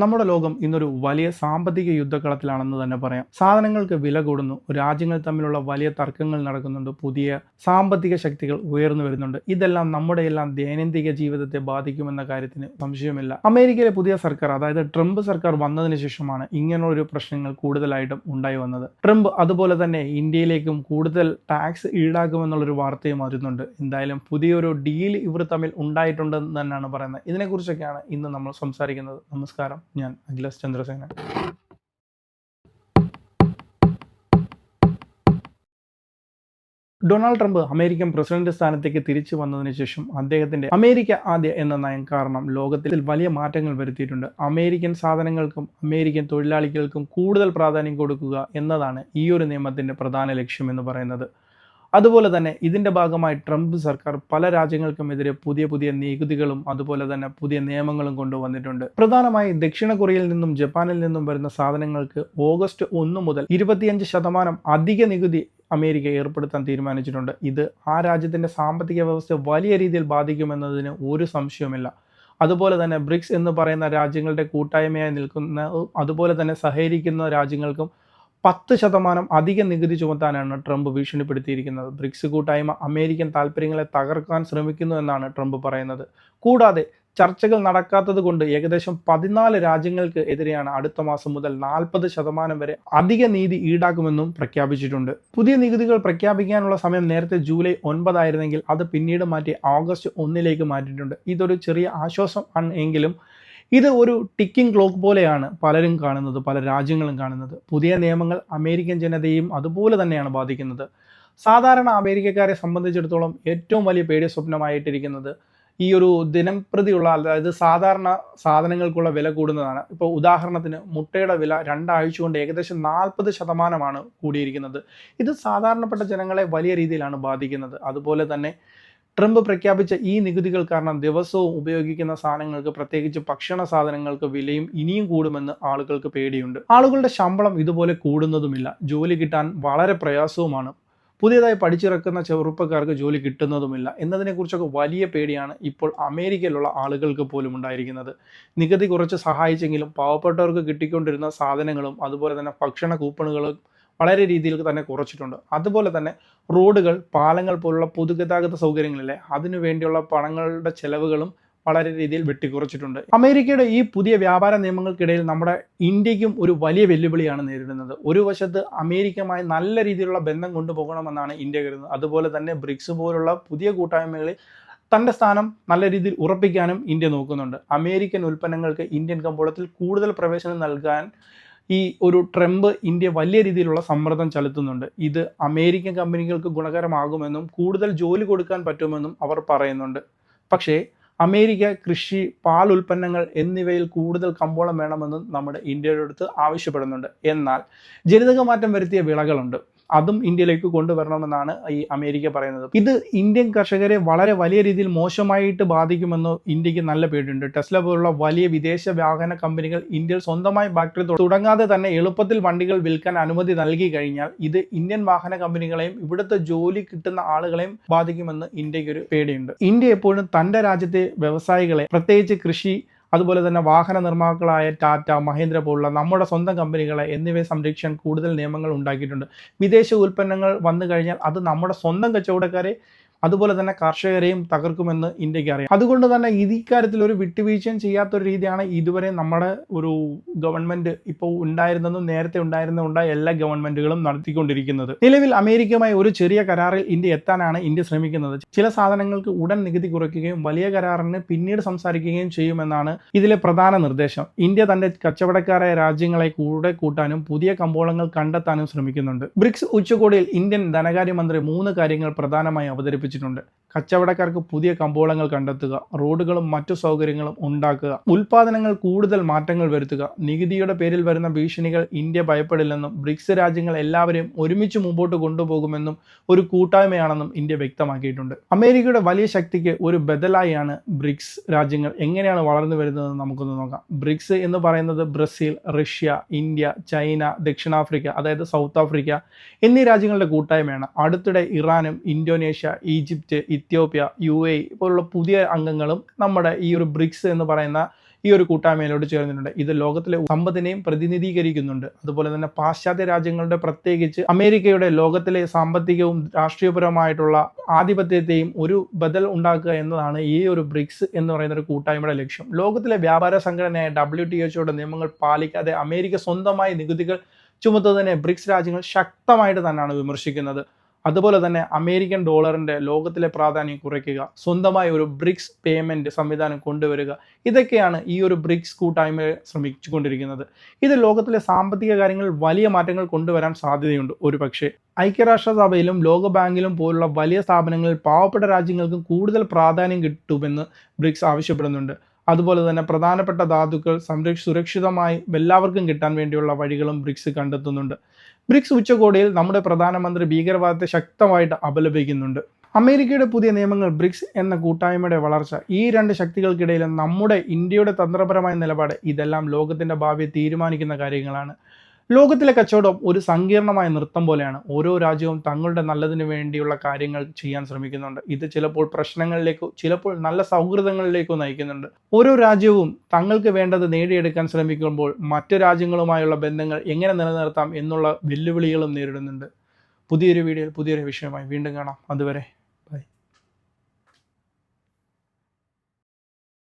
നമ്മുടെ ലോകം ഇന്നൊരു വലിയ സാമ്പത്തിക യുദ്ധക്കളത്തിലാണെന്ന് തന്നെ പറയാം. സാധനങ്ങൾക്ക് വില കൂടുന്നു. രാജ്യങ്ങൾ തമ്മിലുള്ള വലിയ തർക്കങ്ങൾ നടക്കുന്നുണ്ട്. പുതിയ സാമ്പത്തിക ശക്തികൾ ഉയർന്നു വരുന്നുണ്ട്. ഇതെല്ലാം നമ്മുടെ എല്ലാം ദൈനംദിന ജീവിതത്തെ ബാധിക്കുമെന്ന കാര്യത്തിന് സംശയമില്ല. അമേരിക്കയിലെ പുതിയ സർക്കാർ അതായത് ട്രംപ് സർക്കാർ വന്നതിന് ശേഷമാണ് ഇങ്ങനൊരു പ്രശ്നങ്ങൾ കൂടുതലായിട്ടും ഉണ്ടായി വന്നത്. ട്രംപ് അതുപോലെ തന്നെ ഇന്ത്യയിലേക്കും കൂടുതൽ ടാക്സ് ഈടാക്കുമെന്നുള്ളൊരു വാർത്തയും വരുന്നുണ്ട്. എന്തായാലും പുതിയൊരു ഡീൽ ഇവർ തമ്മിൽ ഉണ്ടായിട്ടുണ്ടെന്ന് തന്നെയാണ് പറയുന്നത്. ഇതിനെക്കുറിച്ചൊക്കെയാണ് ഇന്ന് നമ്മൾ സംസാരിക്കുന്നത്. നമസ്കാരം. ഞാൻ Akhilas Chandrasena. Donald Trump American president സ്ഥാനത്തേക്ക് തിരിച്ചു വന്നതിന് ശേഷം അദ്ദേഹത്തിന്റെ അമേരിക്ക ആദ്യ എന്ന നയം കാരണം ലോകത്തിൽ വലിയ മാറ്റങ്ങൾ വരുത്തിയിട്ടുണ്ട്. അമേരിക്കൻ സാധനങ്ങൾക്കും അമേരിക്കൻ തൊഴിലാളികൾക്കും കൂടുതൽ പ്രാധാന്യം കൊടുക്കുക എന്നതാണ് ഈ ഒരു നിയമത്തിന്റെ പ്രധാന ലക്ഷ്യം എന്ന് പറയുന്നത്. അതുപോലെ തന്നെ ഇതിന്റെ ഭാഗമായി ട്രംപ് സർക്കാർ പല രാജ്യങ്ങൾക്കുമെതിരെ പുതിയ പുതിയ നികുതികളും അതുപോലെ തന്നെ പുതിയ നിയമങ്ങളും കൊണ്ടുവന്നിട്ടുണ്ട്. പ്രധാനമായി ദക്ഷിണ കൊറിയയിൽ നിന്നും ജപ്പാനിൽ നിന്നും വരുന്ന സാധനങ്ങൾക്ക് ഓഗസ്റ്റ് ഒന്ന് മുതൽ ഇരുപത്തിയഞ്ച് ശതമാനം അധിക നികുതി അമേരിക്ക ഏർപ്പെടുത്താൻ തീരുമാനിച്ചിട്ടുണ്ട്. ഇത് ആ രാജ്യത്തിന്റെ സാമ്പത്തിക വ്യവസ്ഥ വലിയ രീതിയിൽ ബാധിക്കുമെന്നതിന് ഒരു സംശയവുമില്ല. അതുപോലെ തന്നെ ബ്രിക്സ് എന്ന് പറയുന്ന രാജ്യങ്ങളുടെ കൂട്ടായ്മയായി നിൽക്കുന്ന അതുപോലെ തന്നെ സഹകരിക്കുന്ന രാജ്യങ്ങൾക്കും പത്ത് ശതമാനം അധിക നികുതി ചുമത്താനാണ് ട്രംപ് ഭീഷണിപ്പെടുത്തിയിരിക്കുന്നത്. ബ്രിക്സ് കൂട്ടായ്മ അമേരിക്കൻ താൽപ്പര്യങ്ങളെ തകർക്കാൻ ശ്രമിക്കുന്നു എന്നാണ് ട്രംപ് പറയുന്നത്. കൂടാതെ ചർച്ചകൾ നടക്കാത്തത് കൊണ്ട് ഏകദേശം പതിനാല് രാജ്യങ്ങൾക്ക് എതിരെയാണ് അടുത്ത മാസം മുതൽ നാൽപ്പത് ശതമാനം വരെ അധിക നീതി ഈടാക്കുമെന്നും പ്രഖ്യാപിച്ചിട്ടുണ്ട്. പുതിയ നികുതികൾ പ്രഖ്യാപിക്കാനുള്ള സമയം നേരത്തെ ജൂലൈ ഒൻപതായിരുന്നെങ്കിൽ അത് പിന്നീട് മാറ്റി ഓഗസ്റ്റ് ഒന്നിലേക്ക് മാറ്റിയിട്ടുണ്ട്. ഇതൊരു ചെറിയ ആശ്വാസം ആണ് എങ്കിലും ഇത് ഒരു ടിക്കിംഗ് ക്ലോക്ക് പോലെയാണ് പലരും കാണുന്നത് പല രാജ്യങ്ങളും കാണുന്നത്. പുതിയ നിയമങ്ങൾ അമേരിക്കൻ ജനതയും അതുപോലെ തന്നെയാണ് ബാധിക്കുന്നത്. സാധാരണ അമേരിക്കക്കാരെ സംബന്ധിച്ചിടത്തോളം ഏറ്റവും വലിയ പേടി സ്വപ്നമായിട്ടിരിക്കുന്നത് ഈ ഒരു ദിനംപ്രതിയുള്ള അതായത് സാധാരണ സാധനങ്ങൾക്കുള്ള വില കൂടുന്നതാണ്. ഇപ്പോൾ ഉദാഹരണത്തിന് മുട്ടയുടെ വില രണ്ടാഴ്ച കൊണ്ട് ഏകദേശം നാൽപ്പത് ശതമാനമാണ് കൂടിയിരിക്കുന്നത്. ഇത് സാധാരണപ്പെട്ട ജനങ്ങളെ വലിയ രീതിയിലാണ് ബാധിക്കുന്നത്. അതുപോലെ തന്നെ ട്രംപ് പ്രഖ്യാപിച്ച ഈ നികുതികൾ കാരണം ദിവസവും ഉപയോഗിക്കുന്ന സാധനങ്ങൾക്ക് പ്രത്യേകിച്ച് ഭക്ഷണ സാധനങ്ങൾക്ക് വിലയും ഇനിയും കൂടുമെന്ന് ആളുകൾക്ക് പേടിയുണ്ട്. ആളുകളുടെ ശമ്പളം ഇതുപോലെ കൂടുന്നതുമില്ല. ജോലി കിട്ടാൻ വളരെ പ്രയാസവുമാണ്. പുതിയതായി പഠിച്ചിറക്കുന്ന ചെറുപ്പക്കാർക്ക് ജോലി കിട്ടുന്നതുമില്ല. എന്നതിനെക്കുറിച്ചൊക്കെ വലിയ പേടിയാണ് ഇപ്പോൾ അമേരിക്കയിലുള്ള ആളുകൾക്ക് പോലും ഉണ്ടായിരിക്കുന്നത്. നികുതി കുറച്ച് സഹായിച്ചെങ്കിലും പാവപ്പെട്ടവർക്ക് കിട്ടിക്കൊണ്ടിരുന്ന സാധനങ്ങളും അതുപോലെ തന്നെ ഭക്ഷണ കൂപ്പണുകളും വളരെ രീതിയിൽ തന്നെ കുറച്ചിട്ടുണ്ട്. അതുപോലെ തന്നെ റോഡുകൾ പാലങ്ങൾ പോലുള്ള പൊതുഗതാഗത സൗകര്യങ്ങളിലെ അതിനു വേണ്ടിയുള്ള പണങ്ങളുടെ ചെലവുകളും വളരെ രീതിയിൽ വെട്ടിക്കുറച്ചിട്ടുണ്ട്. അമേരിക്കയുടെ ഈ പുതിയ വ്യാപാര നിയമങ്ങൾക്കിടയിൽ നമ്മുടെ ഇന്ത്യക്കും ഒരു വലിയ വെല്ലുവിളിയാണ് നേരിടുന്നത്. ഒരു വശത്ത് അമേരിക്കയുമായി നല്ല രീതിയിലുള്ള ബന്ധം കൊണ്ടുപോകണമെന്നാണ് ഇന്ത്യ കരുതുന്നത്. അതുപോലെ തന്നെ ബ്രിക്സ് പോലുള്ള പുതിയ കൂട്ടായ്മകളിൽ തന്റെ സ്ഥാനം നല്ല രീതിയിൽ ഉറപ്പിക്കാനും ഇന്ത്യ നോക്കുന്നുണ്ട്. അമേരിക്കൻ ഉൽപ്പന്നങ്ങൾക്ക് ഇന്ത്യൻ കമ്പോളത്തിൽ കൂടുതൽ പ്രവേശനം നൽകാൻ ഈ ഒരു ട്രംപ് ഇന്ത്യ വലിയ രീതിയിലുള്ള സമ്മർദ്ദം ചെലുത്തുന്നുണ്ട്. ഇത് അമേരിക്കൻ കമ്പനികൾക്ക് ഗുണകരമാകുമെന്നും കൂടുതൽ ജോലി കൊടുക്കാൻ പറ്റുമെന്നും അവർ പറയുന്നുണ്ട്. പക്ഷേ അമേരിക്ക കൃഷി പാൽ ഉൽപ്പന്നങ്ങൾ എന്നിവയിൽ കൂടുതൽ കമ്പോളം വേണമെന്നും നമ്മുടെ ഇന്ത്യയുടെ അടുത്ത് ആവശ്യപ്പെടുന്നുണ്ട്. എന്നാൽ ജനിതക മാറ്റം വരുത്തിയ വിളകളുണ്ട്. അതും ഇന്ത്യയിലേക്ക് കൊണ്ടുവരണമെന്നാണ് ഈ അമേരിക്ക പറയുന്നത്. ഇത് ഇന്ത്യൻ കർഷകരെ വളരെ വലിയ രീതിയിൽ മോശമായിട്ട് ബാധിക്കുമെന്ന് ഇന്ത്യയ്ക്ക് നല്ല പേടിയുണ്ട്. ടെസ്ല പോലുള്ള വലിയ വിദേശ വാഹന കമ്പനികൾ ഇന്ത്യയിൽ സ്വന്തമായി ഫാക്ടറി തുടങ്ങാതെ തന്നെ എളുപ്പത്തിൽ വണ്ടികൾ വിൽക്കാൻ അനുമതി നൽകി കഴിഞ്ഞാൽ ഇത് ഇന്ത്യൻ വാഹന കമ്പനികളെയും ഇവിടുത്തെ ജോലി കിട്ടുന്ന ആളുകളെയും ബാധിക്കുമെന്ന് ഒരു പേടിയുണ്ട്. ഇന്ത്യ എപ്പോഴും തന്റെ രാജ്യത്തെ വ്യവസായികളെ പ്രത്യേകിച്ച് കൃഷി അതുപോലെ തന്നെ വാഹന നിർമ്മാതാക്കളായ ടാറ്റ മഹീന്ദ്ര പോലുള്ള നമ്മുടെ സ്വന്തം കമ്പനികളെ എന്നിവയെ സംരക്ഷിക്കാൻ കൂടുതൽ നിയമങ്ങൾ ഉണ്ടാക്കിയിട്ടുണ്ട്. വിദേശ ഉൽപ്പന്നങ്ങൾ വന്നു കഴിഞ്ഞാൽ അത് നമ്മുടെ സ്വന്തം കച്ചവടക്കാരെ അതുപോലെ തന്നെ കർഷകരെയും തകർക്കുമെന്ന് ഇന്ത്യയ്ക്ക് അറിയാം. അതുകൊണ്ട് തന്നെ ഈ ഇക്കാര്യത്തിൽ ഒരു വിട്ടുവീഴ്ചയും ചെയ്യാത്തൊരു രീതിയാണ് ഇതുവരെ നമ്മുടെ ഒരു ഗവൺമെന്റ് ഇപ്പോൾ ഉണ്ടായിരുന്നതും നേരത്തെ ഉണ്ടായിരുന്നതുണ്ടായ എല്ലാ ഗവൺമെന്റുകളും നടത്തിക്കൊണ്ടിരിക്കുന്നത്. നിലവിൽ അമേരിക്കയുമായി ഒരു ചെറിയ കരാറിൽ ഇന്ത്യ എത്താനാണ് ഇന്ത്യ ശ്രമിക്കുന്നത്. ചില സാധനങ്ങൾക്ക് ഉടൻ നികുതി കുറയ്ക്കുകയും വലിയ കരാറിന് പിന്നീട് സംസാരിക്കുകയും ചെയ്യുമെന്നാണ് ഇതിലെ പ്രധാന നിർദ്ദേശം. ഇന്ത്യ തന്റെ കച്ചവടക്കാരായ രാജ്യങ്ങളെ കൂടെ കൂട്ടാനും പുതിയ കമ്പോളങ്ങൾ കണ്ടെത്താനും ശ്രമിക്കുന്നുണ്ട്. ബ്രിക്സ് ഉച്ചകോടിയിൽ ഇന്ത്യൻ ധനകാര്യമന്ത്രി മൂന്ന് കാര്യങ്ങൾ പ്രധാനമായി അവതരിപ്പിച്ചു. അവതരിപ്പിച്ചിട്ടുണ്ട് കച്ചവടക്കാർക്ക് പുതിയ കമ്പോളങ്ങൾ കണ്ടെത്തുക റോഡുകളും മറ്റു സൗകര്യങ്ങളും ഉണ്ടാക്കുക ഉൽപാദനങ്ങൾ കൂടുതൽ മാറ്റങ്ങൾ വരുത്തുക. നികുതിയുടെ പേരിൽ വരുന്ന ഭീഷണികൾ ഇന്ത്യ ഭയപ്പെടില്ലെന്നും ബ്രിക്സ് രാജ്യങ്ങൾ എല്ലാവരെയും ഒരുമിച്ച് മുമ്പോട്ട് കൊണ്ടുപോകുമെന്നും ഒരു കൂട്ടായ്മയാണെന്നും ഇന്ത്യ വ്യക്തമാക്കിയിട്ടുണ്ട്. അമേരിക്കയുടെ വലിയ ശക്തിക്ക് ഒരു ബദലായാണ് ബ്രിക്സ് രാജ്യങ്ങൾ എങ്ങനെയാണ് വളർന്നു വരുന്നതെന്ന് നമുക്കൊന്ന് നോക്കാം. ബ്രിക്സ് എന്ന് പറയുന്നത് ബ്രസീൽ റഷ്യ ഇന്ത്യ ചൈന ദക്ഷിണാഫ്രിക്ക അതായത് സൗത്ത് ആഫ്രിക്ക എന്നീ രാജ്യങ്ങളുടെ കൂട്ടായ്മയാണ്. അടുത്തിടെ ഇറാനും Indonesia Egypt Ethiopia U A പോലുള്ള പുതിയ അംഗങ്ങളും നമ്മുടെ ഈ ഒരു ബ്രിക്സ് എന്ന് പറയുന്ന ഈ ഒരു കൂട്ടായ്മയിലോട് ചേർന്നിട്ടുണ്ട്. ഇത് ലോകത്തിലെ സമ്പത്തിനെയും പ്രതിനിധീകരിക്കുന്നുണ്ട്. അതുപോലെ തന്നെ പാശ്ചാത്യ രാജ്യങ്ങളുടെ പ്രത്യേകിച്ച് അമേരിക്കയുടെ ലോകത്തിലെ സാമ്പത്തികവും രാഷ്ട്രീയപരമായിട്ടുള്ള ആധിപത്യത്തെയും ഒരു ബദൽ ഉണ്ടാക്കുക എന്നതാണ് ഈ ഒരു ബ്രിക്സ് എന്ന് പറയുന്ന ഒരു കൂട്ടായ്മയുടെ ലക്ഷ്യം. ലോകത്തിലെ വ്യാപാര സംഘടനയായ ഡബ്ല്യു ടി എച്ച്ഒയുടെ നിയമങ്ങൾ പാലിക്കാതെ അമേരിക്ക സ്വന്തമായി നികുതികൾ ചുമത്തുന്നതിനെ ബ്രിക്സ് രാജ്യങ്ങൾ ശക്തമായിട്ട് തന്നെയാണ് വിമർശിക്കുന്നത്. അതുപോലെ തന്നെ അമേരിക്കൻ ഡോളറിന്റെ ലോകത്തിലെ പ്രാധാന്യം കുറയ്ക്കുക സ്വന്തമായ ഒരു ബ്രിക്സ് പേയ്മെന്റ് സംവിധാനം കൊണ്ടുവരിക ഇതൊക്കെയാണ് ഈ ഒരു ബ്രിക്സ് കൂട്ടായ്മ ശ്രമിച്ചുകൊണ്ടിരിക്കുന്നത്. ഇത് ലോകത്തിലെ സാമ്പത്തിക കാര്യങ്ങളിൽ വലിയ മാറ്റങ്ങൾ കൊണ്ടുവരാൻ സാധ്യതയുണ്ട്. ഒരു പക്ഷേ ഐക്യരാഷ്ട്രസഭയിലും ലോകബാങ്കിലും പോലുള്ള വലിയ സ്ഥാപനങ്ങളിൽ പാവപ്പെട്ട രാജ്യങ്ങൾക്കും കൂടുതൽ പ്രാധാന്യം കിട്ടുമെന്ന് ബ്രിക്സ് ആവശ്യപ്പെടുന്നുണ്ട്. അതുപോലെ തന്നെ പ്രധാനപ്പെട്ട ധാതുക്കൾ സംരക്ഷ സുരക്ഷിതമായി എല്ലാവർക്കും കിട്ടാൻ വേണ്ടിയുള്ള വഴികളും ബ്രിക്സ് കണ്ടെത്തുന്നുണ്ട്. ബ്രിക്സ് ഉച്ചകോടിയിൽ നമ്മുടെ പ്രധാനമന്ത്രി ഭീകരവാദത്തെ ശക്തമായിട്ട് അപലപിക്കുന്നുണ്ട്. അമേരിക്കയുടെ പുതിയ നിയമങ്ങൾ ബ്രിക്സ് എന്ന കൂട്ടായ്മയുടെ വളർച്ച ഈ രണ്ട് ശക്തികൾക്കിടയിലും നമ്മുടെ ഇന്ത്യയുടെ തന്ത്രപരമായ നിലപാട് ഇതെല്ലാം ലോകത്തിന്റെ ഭാവിയെ തീരുമാനിക്കുന്ന കാര്യങ്ങളാണ്. ലോകത്തിലെ കച്ചവടം ഒരു സങ്കീർണമായ നൃത്തം പോലെയാണ്. ഓരോ രാജ്യവും തങ്ങളുടെ നല്ലതിന് വേണ്ടിയുള്ള കാര്യങ്ങൾ ചെയ്യാൻ ശ്രമിക്കുന്നുണ്ട്. ഇത് ചിലപ്പോൾ പ്രശ്നങ്ങളിലേക്കോ ചിലപ്പോൾ നല്ല സൗഹൃദങ്ങളിലേക്കോ നയിക്കുന്നുണ്ട്. ഓരോ രാജ്യവും തങ്ങൾക്ക് വേണ്ടത് നേടിയെടുക്കാൻ ശ്രമിക്കുമ്പോൾ മറ്റു രാജ്യങ്ങളുമായുള്ള ബന്ധങ്ങൾ എങ്ങനെ നിലനിർത്താം എന്നുള്ള വെല്ലുവിളികളും നേരിടുന്നുണ്ട്. പുതിയൊരു വീഡിയോയിൽ പുതിയൊരു വിഷയമായി വീണ്ടും കാണാം. അതുവരെ